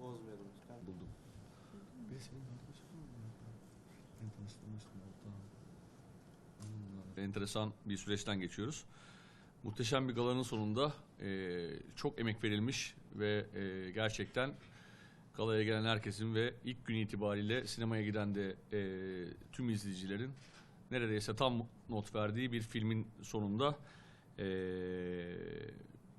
Bozmayalım lütfen. Buldum. Bir de senin arkadaşın mı? Beni tanıştırmıştın ortağım. Hmm, Enteresan bir süreçten geçiyoruz. Muhteşem bir galanın sonunda eee, çok emek verilmiş ve eee, gerçekten galaya gelen herkesin ve ilk gün itibariyle sinemaya giden de eee, tüm izleyicilerin neredeyse tam not verdiği bir filmin sonunda eee,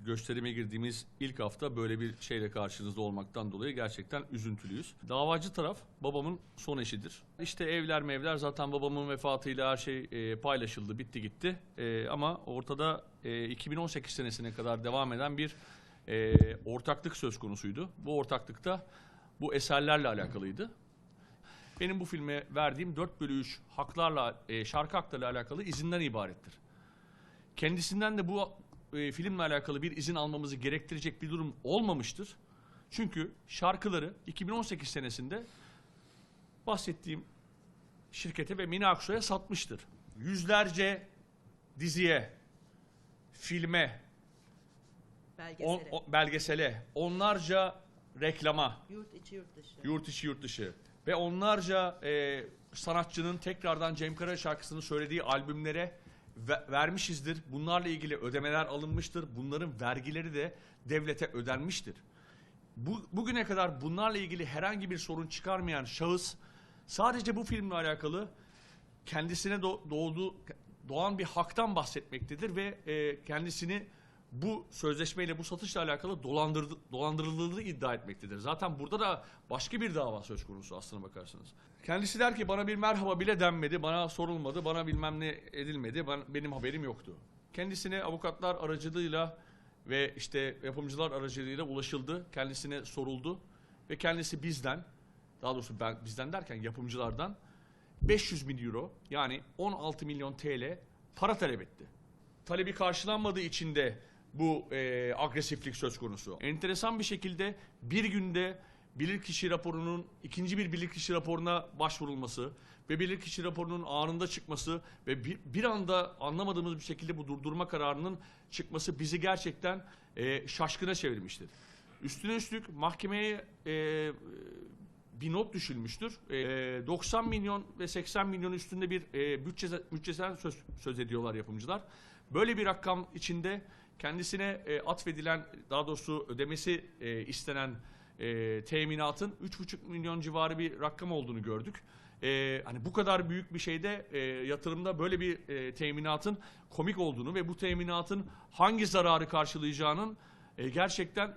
gösterime girdiğimiz ilk hafta böyle bir şeyle karşınızda olmaktan dolayı gerçekten üzüntülüyüz. Davacı taraf babamın son eşidir. İşte evler mevler zaten babamın vefatıyla her şey e, paylaşıldı, bitti gitti. E, ama ortada e, 2018 senesine kadar devam eden bir e, ortaklık söz konusuydu. Bu ortaklıkta bu eserlerle alakalıydı. Benim bu filme verdiğim 4 bölü 3 haklarla, e, şarkı haklarıyla alakalı izinden ibarettir. Kendisinden de bu e, filmle alakalı bir izin almamızı gerektirecek bir durum olmamıştır. Çünkü şarkıları 2018 senesinde bahsettiğim şirkete ve Mini Aksu'ya satmıştır. Yüzlerce diziye, filme, Belgesele. on- o- belgesele, onlarca reklama, Yurt içi yurt dışı. yurt içi yurt dışı ve onlarca e, sanatçının tekrardan Cem Kara şarkısını söylediği albümlere vermişizdir. Bunlarla ilgili ödemeler alınmıştır. Bunların vergileri de devlete ödenmiştir. Bu, bugüne kadar bunlarla ilgili herhangi bir sorun çıkarmayan şahıs sadece bu filmle alakalı kendisine do- doğduğu doğan bir haktan bahsetmektedir ve e, kendisini bu sözleşmeyle bu satışla alakalı dolandırdı, dolandırıldığı iddia etmektedir. Zaten burada da başka bir dava söz konusu aslına bakarsanız. Kendisi der ki bana bir merhaba bile denmedi, bana sorulmadı, bana bilmem ne edilmedi, ben, benim haberim yoktu. Kendisine avukatlar aracılığıyla ve işte yapımcılar aracılığıyla ulaşıldı, kendisine soruldu ve kendisi bizden, daha doğrusu ben bizden derken yapımcılardan 500 bin euro yani 16 milyon TL para talep etti. Talebi karşılanmadığı için de bu e, agresiflik söz konusu. Enteresan bir şekilde bir günde bilirkişi raporunun ikinci bir bilirkişi raporuna başvurulması ve bilirkişi raporunun anında çıkması ve bir, bir anda anlamadığımız bir şekilde bu durdurma kararının çıkması bizi gerçekten e, şaşkına çevirmiştir. Üstüne üstlük mahkemeye e, bir not düşülmüştür. E, 90 milyon ve 80 milyon üstünde bir e, bütçe, bütçeden söz, söz ediyorlar yapımcılar. Böyle bir rakam içinde kendisine e, atfedilen, daha doğrusu ödemesi e, istenen e, teminatın 3,5 milyon civarı bir rakam olduğunu gördük. E, hani bu kadar büyük bir şeyde e, yatırımda böyle bir e, teminatın komik olduğunu ve bu teminatın hangi zararı karşılayacağının e, gerçekten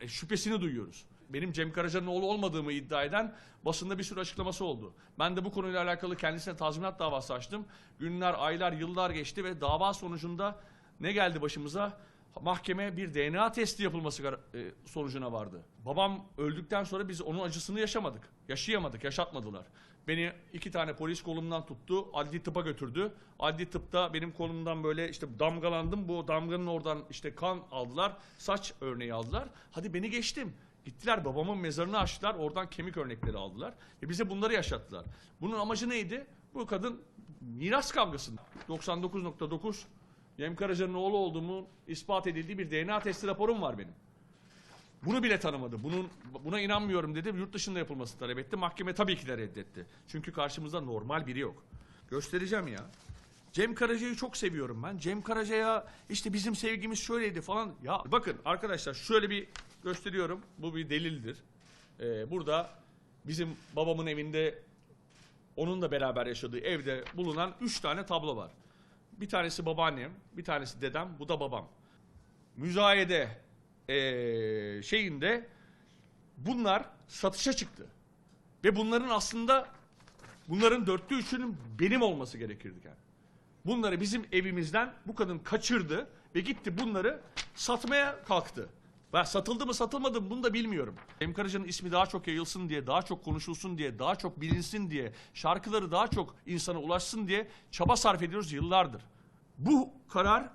e, şüphesini duyuyoruz. Benim Cem Karaca'nın oğlu olmadığımı iddia eden basında bir sürü açıklaması oldu. Ben de bu konuyla alakalı kendisine tazminat davası açtım. Günler, aylar, yıllar geçti ve dava sonucunda ne geldi başımıza? Mahkeme bir DNA testi yapılması e, sonucuna vardı. Babam öldükten sonra biz onun acısını yaşamadık. Yaşayamadık, yaşatmadılar. Beni iki tane polis kolumdan tuttu, adli tıpa götürdü. Adli tıpta benim kolumdan böyle işte damgalandım. Bu damganın oradan işte kan aldılar, saç örneği aldılar. Hadi beni geçtim. Gittiler babamın mezarını açtılar, oradan kemik örnekleri aldılar. Ve bize bunları yaşattılar. Bunun amacı neydi? Bu kadın miras kavgasında. 99.9 Cem Karaca'nın oğlu olduğumu ispat edildiği bir DNA testi raporum var benim. Bunu bile tanımadı. Bunun buna inanmıyorum dedi. Yurt dışında yapılması talep etti. Mahkeme tabii ki de reddetti. Çünkü karşımızda normal biri yok. Göstereceğim ya. Cem Karaca'yı çok seviyorum ben. Cem Karaca'ya işte bizim sevgimiz şöyleydi falan. Ya bakın arkadaşlar şöyle bir gösteriyorum. Bu bir delildir. Ee, burada bizim babamın evinde onunla beraber yaşadığı evde bulunan üç tane tablo var. Bir tanesi babaannem, bir tanesi dedem, bu da babam. Müzayede eee, şeyinde bunlar satışa çıktı. Ve bunların aslında bunların dörtte üçünün benim olması gerekirdi yani. Bunları bizim evimizden bu kadın kaçırdı ve gitti bunları satmaya kalktı. Ve satıldı mı satılmadı mı bunu da bilmiyorum. Cem Karaca'nın ismi daha çok yayılsın diye, daha çok konuşulsun diye, daha çok bilinsin diye, şarkıları daha çok insana ulaşsın diye çaba sarf ediyoruz yıllardır. Bu karar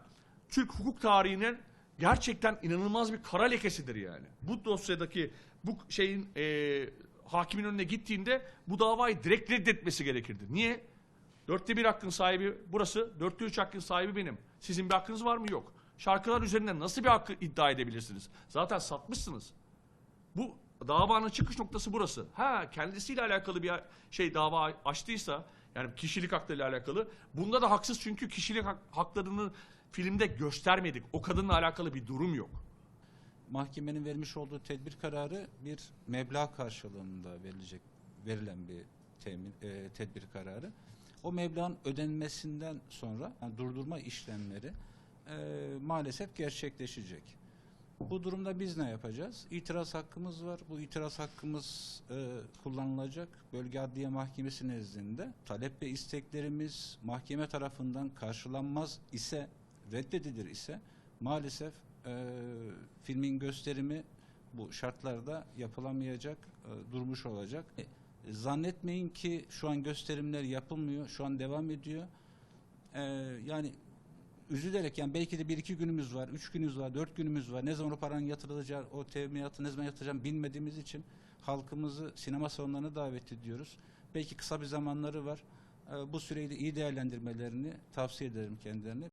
Türk hukuk tarihinin gerçekten inanılmaz bir kara lekesidir yani. Bu dosyadaki bu şeyin eee, hakimin önüne gittiğinde bu davayı direkt reddetmesi gerekirdi. Niye? Dörtte bir hakkın sahibi burası, dörtte üç hakkın sahibi benim. Sizin bir hakkınız var mı? Yok. Şarkılar üzerinden nasıl bir hakkı iddia edebilirsiniz? Zaten satmışsınız. Bu davanın çıkış noktası burası. Ha kendisiyle alakalı bir şey dava açtıysa yani kişilik haklarıyla alakalı. Bunda da haksız çünkü kişilik hak- haklarını filmde göstermedik. O kadınla alakalı bir durum yok. mahkemenin vermiş olduğu tedbir kararı bir meblağ karşılığında verilecek verilen bir temin, e, tedbir kararı. O meblağın ödenmesinden sonra yani durdurma işlemleri e, maalesef gerçekleşecek. Bu durumda biz ne yapacağız? İtiraz hakkımız var. Bu itiraz hakkımız e, kullanılacak. Bölge Adliye Mahkemesi nezdinde talep ve isteklerimiz mahkeme tarafından karşılanmaz ise reddedilir ise maalesef e, filmin gösterimi bu şartlarda yapılamayacak, e, durmuş olacak. E, zannetmeyin ki şu an gösterimler yapılmıyor, şu an devam ediyor. E, yani üzülerek yani belki de bir iki günümüz var, üç günümüz var, dört günümüz var. Ne zaman o paranın yatırılacağı, o teminatı ne zaman yatıracağım bilmediğimiz için halkımızı sinema salonlarına davet ediyoruz. Belki kısa bir zamanları var. E, bu süreyi de iyi değerlendirmelerini tavsiye ederim kendilerine.